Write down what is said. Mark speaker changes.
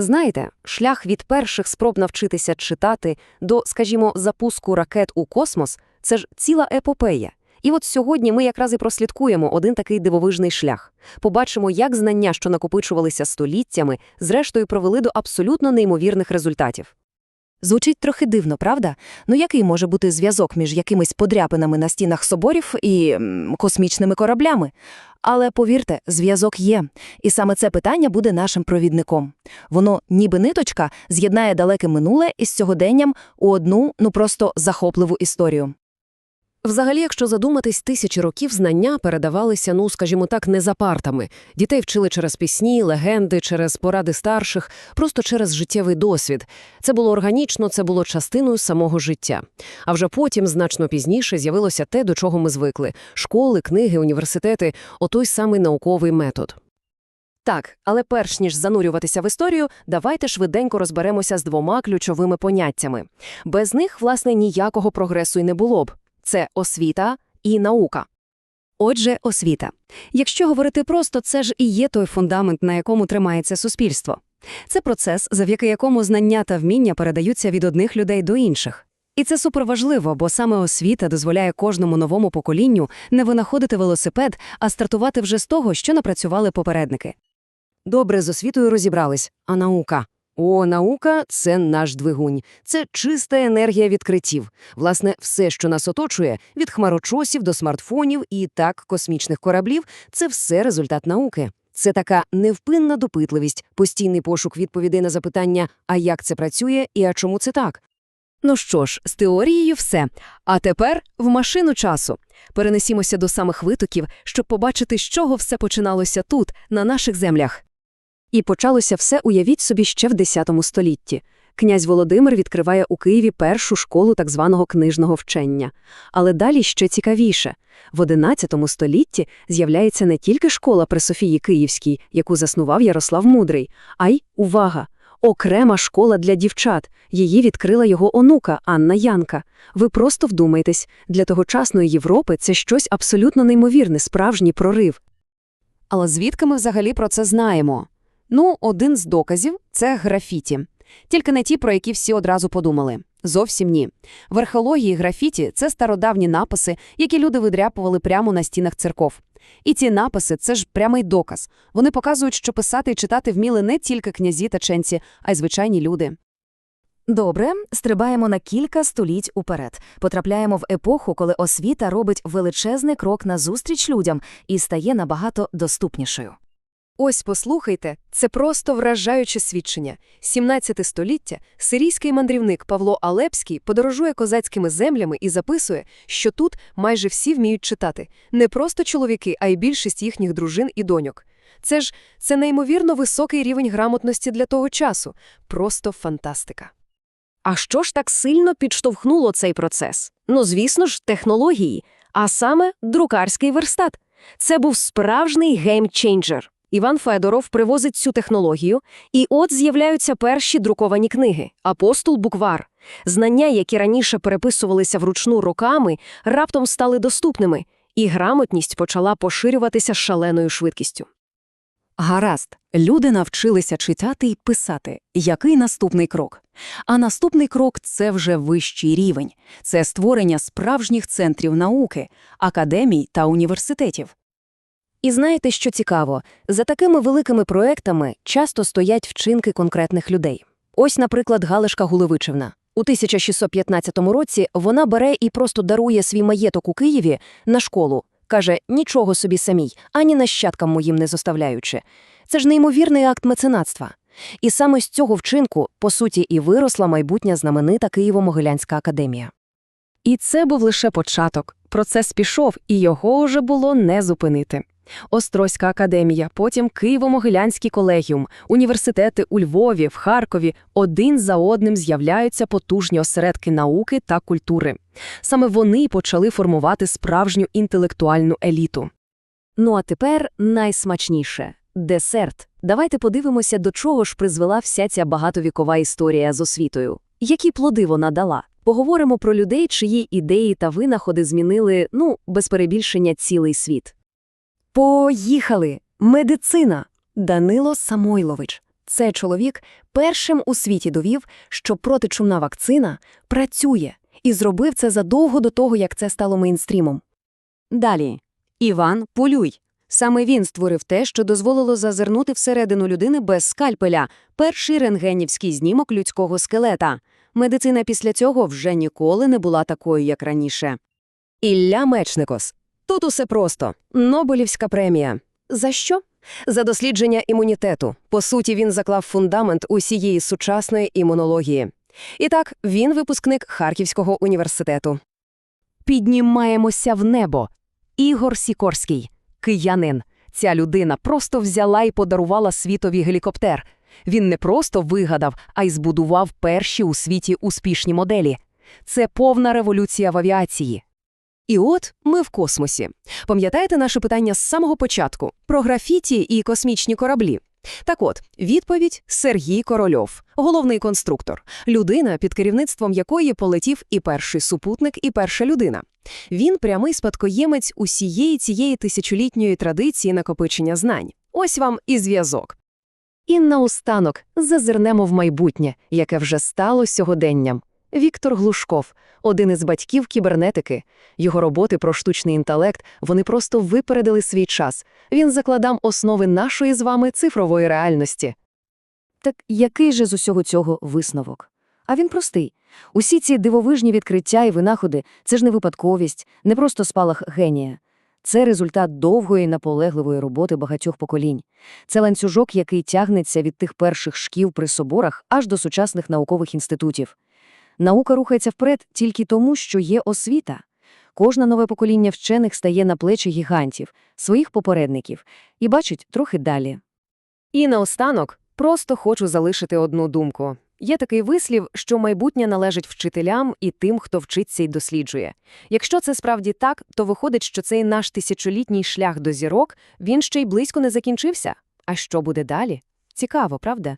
Speaker 1: Знаєте, шлях від перших спроб навчитися читати до, скажімо, запуску ракет у космос – це ж ціла епопея. І от сьогодні ми якраз і прослідкуємо один такий дивовижний шлях. Побачимо, як знання, що накопичувалися століттями, зрештою привели до абсолютно неймовірних результатів.
Speaker 2: Звучить трохи дивно, правда? Ну який може бути зв'язок між якимись подряпинами на стінах соборів і космічними кораблями? Але повірте, зв'язок є. І саме це питання буде нашим провідником. Воно, ніби ниточка, з'єднає далеке минуле із сьогоденням у одну, ну просто захопливу історію.
Speaker 1: Взагалі, якщо задуматись, тисячі років знання передавалися, ну, скажімо так, не за партами. Дітей вчили через пісні, легенди, через поради старших, просто через життєвий досвід. Це було органічно, це було частиною самого життя. А вже потім, значно пізніше, з'явилося те, до чого ми звикли – школи, книги, університети – отой самий науковий метод. Так, але перш ніж занурюватися в історію, давайте швиденько розберемося з двома ключовими поняттями. Без них, власне, ніякого прогресу й не було б. Це освіта і наука. Отже, освіта. Якщо говорити просто, це ж і є той фундамент, на якому тримається суспільство. Це процес, завдяки якому знання та вміння передаються від одних людей до інших. І це суперважливо, бо саме освіта дозволяє кожному новому поколінню не винаходити велосипед, а стартувати вже з того, що напрацювали попередники. Добре, з освітою розібрались. А наука? О, наука – це наш двигунь. Це чиста енергія відкриттів. Власне, все, що нас оточує, від хмарочосів до смартфонів і так космічних кораблів – це все результат науки. Це така невпинна допитливість, постійний пошук відповідей на запитання «а як це працює» і «а чому це так?». Ну що ж, з теорією все. А тепер в машину часу. Перенесімося до самих витоків, щоб побачити, з чого все починалося тут, на наших землях. І почалося все, уявіть собі, ще в X столітті. Князь Володимир відкриває у Києві першу школу так званого книжного вчення. Але далі ще цікавіше. В XI столітті з'являється не тільки школа при Софії Київській, яку заснував Ярослав Мудрий, а й, увага, окрема школа для дівчат. Її відкрила його онука Анна Янка. Ви просто вдумайтесь, для тогочасної Європи це щось абсолютно неймовірне, справжній прорив. Але звідки ми взагалі про це знаємо? Ну, один з доказів – це графіті. Тільки не ті, про які всі одразу подумали. Зовсім ні. В археології графіті – це стародавні написи, які люди видряпували прямо на стінах церков. І ці написи – це ж прямий доказ. Вони показують, що писати і читати вміли не тільки князі та ченці, а й звичайні люди.
Speaker 2: Добре, стрибаємо на кілька століть уперед. Потрапляємо в епоху, коли освіта робить величезний крок назустріч людям і стає набагато доступнішою.
Speaker 1: Ось послухайте, це просто вражаюче свідчення. 17 століття сирійський мандрівник Павло Алепський подорожує козацькими землями і записує, що тут майже всі вміють читати. Не просто чоловіки, а й більшість їхніх дружин і доньок. Це ж це неймовірно високий рівень грамотності для того часу. Просто фантастика. А що ж так сильно підштовхнуло цей процес? Ну, звісно ж, технології, а саме друкарський верстат. Це був справжній геймчейнджер. Іван Федоров привозить цю технологію, і от з'являються перші друковані книги «Апостол Буквар». Знання, які раніше переписувалися вручну роками, раптом стали доступними, і грамотність почала поширюватися шаленою швидкістю.
Speaker 2: Гаразд, люди навчилися читати і писати. Який наступний крок? А наступний крок це вже вищий рівень. Це створення справжніх центрів науки, академій та університетів.
Speaker 1: І знаєте, що цікаво? За такими великими проектами часто стоять вчинки конкретних людей. Ось, наприклад, Галишка Гулевичевна. У 1615 році вона бере і просто дарує свій маєток у Києві на школу. Каже, нічого собі самій, ані нащадкам моїм не зоставляючи. Це ж неймовірний акт меценатства. І саме з цього вчинку, по суті, і виросла майбутня знаменита Києво-Могилянська академія. І це був лише початок. Процес пішов, і його вже було не зупинити. Острозька академія, потім Києво-Могилянський колегіум, університети у Львові, в Харкові один за одним з'являються потужні осередки науки та культури. Саме вони почали формувати справжню інтелектуальну еліту. Ну а тепер найсмачніше десерт. Давайте подивимося, до чого ж призвела вся ця багатовікова історія з освітою. Які плоди вона дала? Поговоримо про людей, чиї ідеї та винаходи змінили, ну, без перебільшення, цілий світ. Поїхали! Медицина. Данило Самойлович.
Speaker 2: Цей чоловік першим у світі довів, що протичумна вакцина працює, і зробив це задовго до того, як це стало мейнстрімом.
Speaker 3: Далі. Іван Полюй. Саме він створив те, що дозволило зазирнути всередину людини без скальпеля – перший рентгенівський знімок людського скелета. Медицина після цього вже ніколи не була такою, як раніше.
Speaker 1: Ілля Мечникос. Тут усе просто. Нобелівська премія. За що? За дослідження імунітету. По суті, він заклав фундамент усієї сучасної імунології. І так, він випускник Харківського університету. Піднімаємося в небо. Ігор Сікорський. Киянин. Ця людина просто взяла і подарувала світові гелікоптер. Він не просто вигадав, а й збудував перші у світі успішні моделі. Це повна революція в авіації. І от ми в космосі. Пам'ятаєте наше питання з самого початку про графіті і космічні кораблі? Так от, відповідь Сергій Корольов, головний конструктор, людина, під керівництвом якої полетів і перший супутник, і перша людина. Він прямий спадкоємець усієї цієї тисячолітньої традиції накопичення знань. Ось вам і зв'язок. І наостанок зазирнемо в майбутнє, яке вже стало сьогоденням. Віктор Глушков, один із батьків кібернетики. Його роботи про штучний інтелект, вони просто випередили свій час. Він закладав основи нашої з вами цифрової реальності.
Speaker 2: Так який же з усього цього висновок? А він простий. Усі ці дивовижні відкриття і винаходи – це ж не випадковість, не просто спалах генія. Це результат довгої наполегливої роботи багатьох поколінь. Це ланцюжок, який тягнеться від тих перших шкіл при соборах аж до сучасних наукових інститутів. Наука рухається вперед тільки тому, що є освіта. Кожне нове покоління вчених стає на плечі гігантів, своїх попередників, і бачить трохи далі.
Speaker 1: І наостанок просто хочу залишити одну думку. Є такий вислів, що майбутнє належить вчителям і тим, хто вчиться і досліджує. Якщо це справді так, то виходить, що цей наш тисячолітній шлях до зірок, він ще й близько не закінчився. А що буде далі? Цікаво, правда?